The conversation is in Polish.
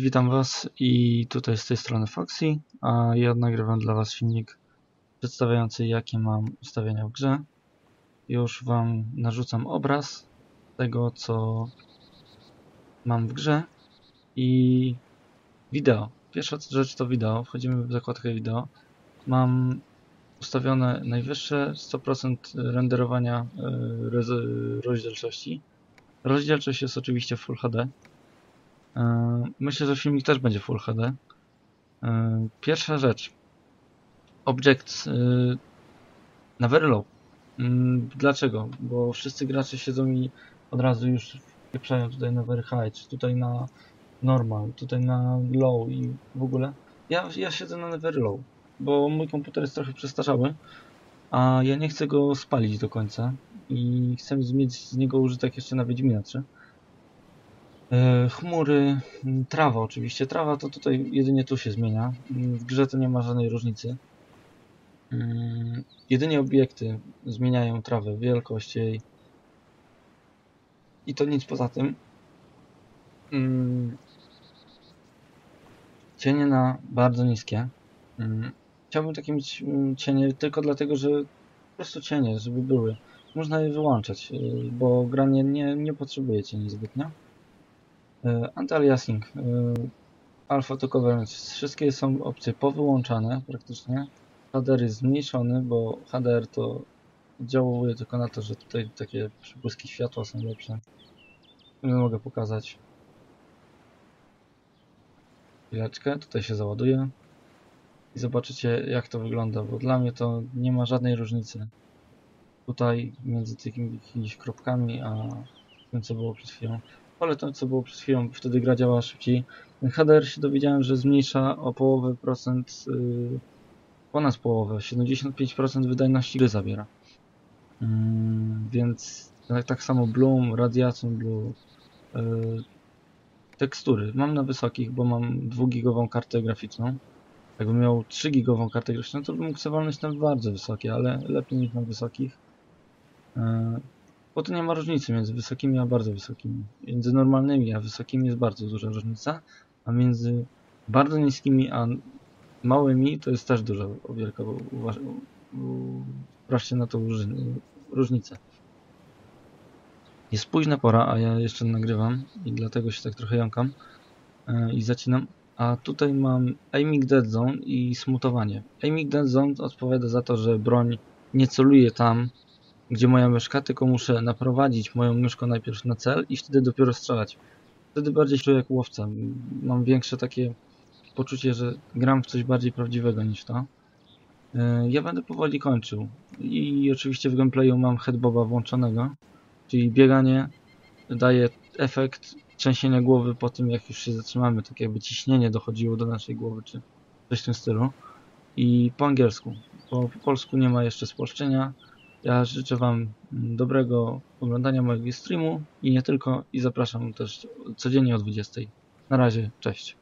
Witam Was i tutaj z tej strony Foxy, a ja nagrywam dla Was filmik przedstawiający jakie mam ustawienia w grze. Już Wam narzucam obraz tego co mam w grze i wideo. Pierwsza rzecz to wideo, wchodzimy w zakładkę wideo. Mam ustawione najwyższe 100% renderowania e, rozdzielczości. Rozdzielczość jest oczywiście Full HD. E, myślę, że filmik też będzie Full HD. E, pierwsza rzecz. Object na very low. Mm, dlaczego? Bo wszyscy gracze siedzą mi od razu już wpieprzają tutaj na very high, czy tutaj na normal, tutaj na low i w ogóle. Ja, ja siedzę na very low, bo mój komputer jest trochę przestarzały, a ja nie chcę go spalić do końca i chcę mieć z niego użytek jeszcze na Wiedźmina 3. E, chmury, trawa oczywiście. Trawa to tutaj jedynie tu się zmienia. W grze to nie ma żadnej różnicy. Mm, jedynie obiekty zmieniają trawę, wielkość jej i to nic poza tym. Mm, cienie na bardzo niskie. Mm, chciałbym takie mieć cienie tylko dlatego, że po prostu cienie, żeby były. Można je wyłączać, y, bo gra nie, nie, nie potrzebuje cieni zbytnio. Y, anti-aliasing, y, alpha to coverage, wszystkie są opcje powyłączane praktycznie. HDR jest zmniejszony, bo HDR to oddziałuje tylko na to, że tutaj takie przybłyski światła są lepsze. Nie mogę pokazać. Chwileczkę, tutaj się załaduje. I zobaczycie jak to wygląda, bo dla mnie to nie ma żadnej różnicy. Tutaj między tymi kropkami, a tym co było przed chwilą. Ale to co było przed chwilą, wtedy gra działa szybciej. HDR się dowiedziałem, że zmniejsza o połowę procent, yy, ponad połowę, 75% wydajności gry zabiera. Yy, więc tak, tak samo Bloom, Radiation Blue, yy, tekstury. Mam na wysokich, bo mam 2-gigową kartę graficzną. Jakbym miał 3-gigową kartę graficzną, to bym mógł sobie na bardzo wysokie, ale lepiej niż na wysokich. Bo to nie ma różnicy między wysokimi a bardzo wysokimi. Między normalnymi a wysokimi jest bardzo duża różnica, a między bardzo niskimi a małymi to jest też duża, wielka, sprawdźcie na to różnicę. Jest późna pora, a ja jeszcze nagrywam i dlatego się tak trochę jąkam yy, i zacinam. A tutaj mam aiming dead zone i smutowanie. Aiming dead zone odpowiada za to, że broń nie celuje tam, gdzie moja myszka, tylko muszę naprowadzić moją myszką najpierw na cel i wtedy dopiero strzelać. Wtedy bardziej czuję jak łowca. Mam większe takie poczucie, że gram w coś bardziej prawdziwego niż to. Yy, ja będę powoli kończył. I oczywiście w gameplayu mam headboba włączonego, czyli bieganie daje efekt trzęsienia głowy po tym, jak już się zatrzymamy, tak jakby ciśnienie dochodziło do naszej głowy, czy coś w tym stylu. I po angielsku, bo po polsku nie ma jeszcze spolszczenia. Ja życzę Wam dobrego oglądania mojego streamu i nie tylko, i zapraszam też codziennie o 20. Na razie, cześć.